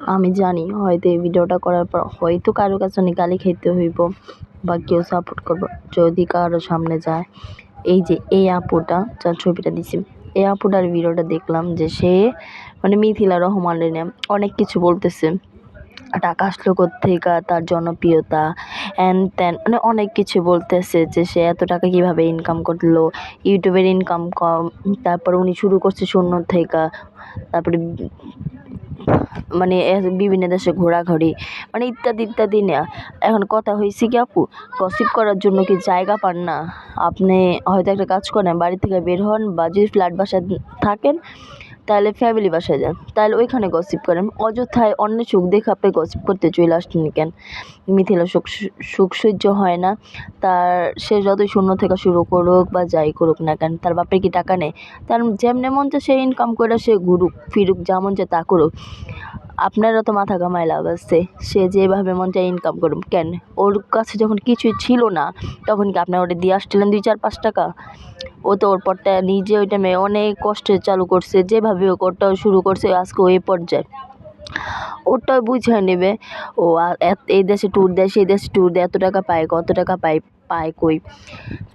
আমি জানি, হয়তো এই ভিডিওটা করার পর হয়তো কারও কাছে অনেক গালি খেতে হইব বা কেউ সাপোর্ট করব যদি কারও সামনে যায়। এই যে এই আপুটা, যার ছবিটা দিছি, এই আপুটার ভিডিওটা দেখলাম যে সে মানে মিথিলা রহমানের অনেক কিছু বলতেছে। টাকা আসলো কোত্থেকে, তার জনপ্রিয়তা হ্যান ত্যান মানে অনেক কিছু বলতেছে যে সে এত টাকা কীভাবে ইনকাম করল, ইউটিউবের ইনকাম কম, তারপর উনি শুরু করছে শূন্য থেকে, তারপরে মানে বিভিন্ন দেশে ঘোরাঘুরি মানে ইত্যাদি ইত্যাদি না। এখন কথা হয়েছে কি আপু গসিপ করার জন্য কি জায়গা পান না? আপনি হয়তো একটা কাজ করেন, বাড়ি থেকে বের হন, বা যদি ফ্ল্যাট বাসায় থাকেন তাহলে ফ্যামিলি বাসায় যান। তাহলে ওইখানে গসিপ করেন। অযথায় অন্য সুখ দেখে আপনি গসিপ করতে চলে আসলেন কেন? মিথিলা সুখ সুখ সহ্য হয় না। তার, সে যতই শূন্য থেকে শুরু করুক বা যাই করুক না কেন, তার বাপের কি টাকা নেই? তার যেমনে মন চায় সে ইনকাম করে সে ঘুরুক, ফিরুক, যেমন যে তা করুক। আপনারও তো মাথা কামায় লাভ আছে। সে যেভাবে মন চায় ইনকাম করুন কেন? ওর কাছে যখন কিছুই ছিল না, তখন কি আপনার ওটা দিয়ে আসছিলেন দুই চার পাঁচ টাকা? ও তো ওর পরটা নিজে ওইটা মেয়ে অনেক কষ্টে চালু করছে, যেভাবে ও করটা শুরু করছে আজকে ওই পর্যায়ে। ওটাও বুঝে নেবে। ও এই দেশে ট্যুর দেয়, সেই দেশে ট্যুর দেয়, এত টাকা পায়, কত টাকা পায় পায় কই?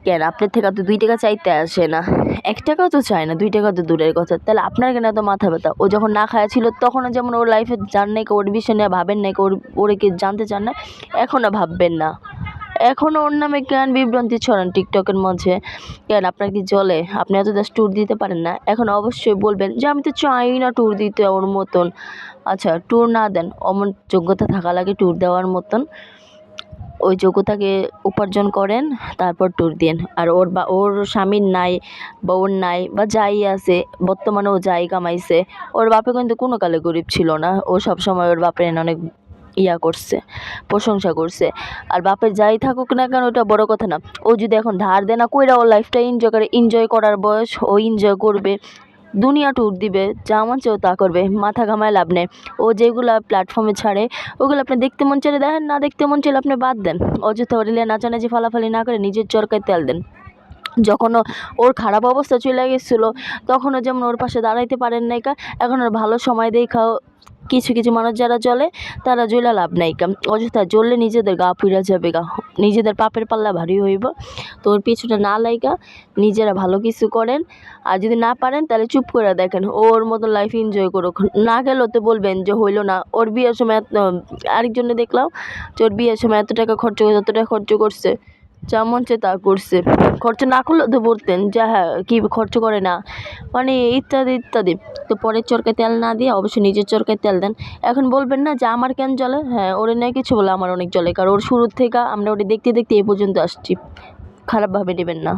কেন, আপনার থেকে তো দুই টাকা চাইতে আসে না। এক টাকাও তো চায় না, দুই টাকা তো দূরের কথা। তাহলে আপনার কেন এত মাথা ব্যথা? ও যখন না খাওয়া ছিল, তখনও যেমন ওর লাইফে জান নাই ওর বিষয় নিয়ে, ভাবেন নাই ওর, ওরে কি জানতে চান না, এখনও ভাববেন না। এখনও ওর নামে কেন বিভ্রান্তি ছড়ান টিকটকের মধ্যে? কেন? আপনার কি জলে আপনি এত দেশ ট্যুর দিতে পারেন না? এখন অবশ্যই বলবেন যে, আমি তো চাই না ট্যুর দিতে ওর মতন। আচ্ছা ট্যুর না দেন, অমন যোগ্যতা থাকা লাগে ট্যুর দেওয়ার মতন। ওই যোগ্যতাকে উপার্জন করেন, তারপর ট্যুর দিন। আর ওর বা, ওর স্বামীর নাই বা ওর নাই বা যাই আছে বর্তমানে ও যাই কামাইছে, ওর বাপে কিন্তু কোনো কালে গরিব ছিল না। ও সবসময় ওর বাপের অনেক ইয়া করছে, প্রশংসা করছে। আর বাপের যাই থাকুক না কেন ওটা বড় কথা না। ও যদি এখন ধার দেয় না, কইরা ওর লাইফটা এনজয় করে এনজয় করার বয়স, ও এনজয় করবে, দুনিয়া ট্যুর দিবে, যা মন চায় ও তা করবে, মাথা ঘামায় লাভ নেই। ও যেগুলো প্ল্যাটফর্মে ছাড়ে, ওগুলো আপনি দেখতে মন চাইলে দেখেন, না দেখতে মন চাইলে আপনি বাদ দেন। অযথা ওরিলে নাচানাচি, ফালাফালি না করে নিজের চরকায় তেল দেন। যখন ওর খারাপ অবস্থা চলে গেছিল, তখনও যেমন ওর পাশে দাঁড়াইতে পারেন নাই কা, এখন ওর ভালো সময় দেখাও কিছু কিছু মানুষ যারা চলে তারা জ্বলে লাভ নাই। কা অযথা জ্বললে নিজেদের গা পুড়া যাবে গা। নিজেদের পাপের পাল্লা ভারী হইব। তো ওর পিছনে না লাইগা, নিজেরা ভালো কিছু করেন। আর যদি না পারেন, তাহলে চুপ করে দেখেন। ওর মতো লাইফ এনজয় করুক। না গেলেও তো বলবেন যে হইল না। ওর বিয়ের সময় আরেকজনে দেখলাম যে ওর বিয়ের সময় এত টাকা খরচ করে এত টাকা খরচ করছে। যা মন চায় তা করছে। খরচা না করলেও তো বলতেন যে হ্যাঁ কী খরচা করে না। মানে ইত্যাদি ইত্যাদি। তো পরের চরকায় তেল না দিয়ে অবশ্যই নিজের চরকায় তেল দেন। এখন বলবেন না যে, আমার কেন চলে হ্যাঁ ওরে নয় কিছু বলে, আমার অনেক জলে কারণ ওর শুরুর থেকে আমরা ওটি দেখতে দেখতে এ পর্যন্ত আসছি। খারাপভাবে নেবেন না।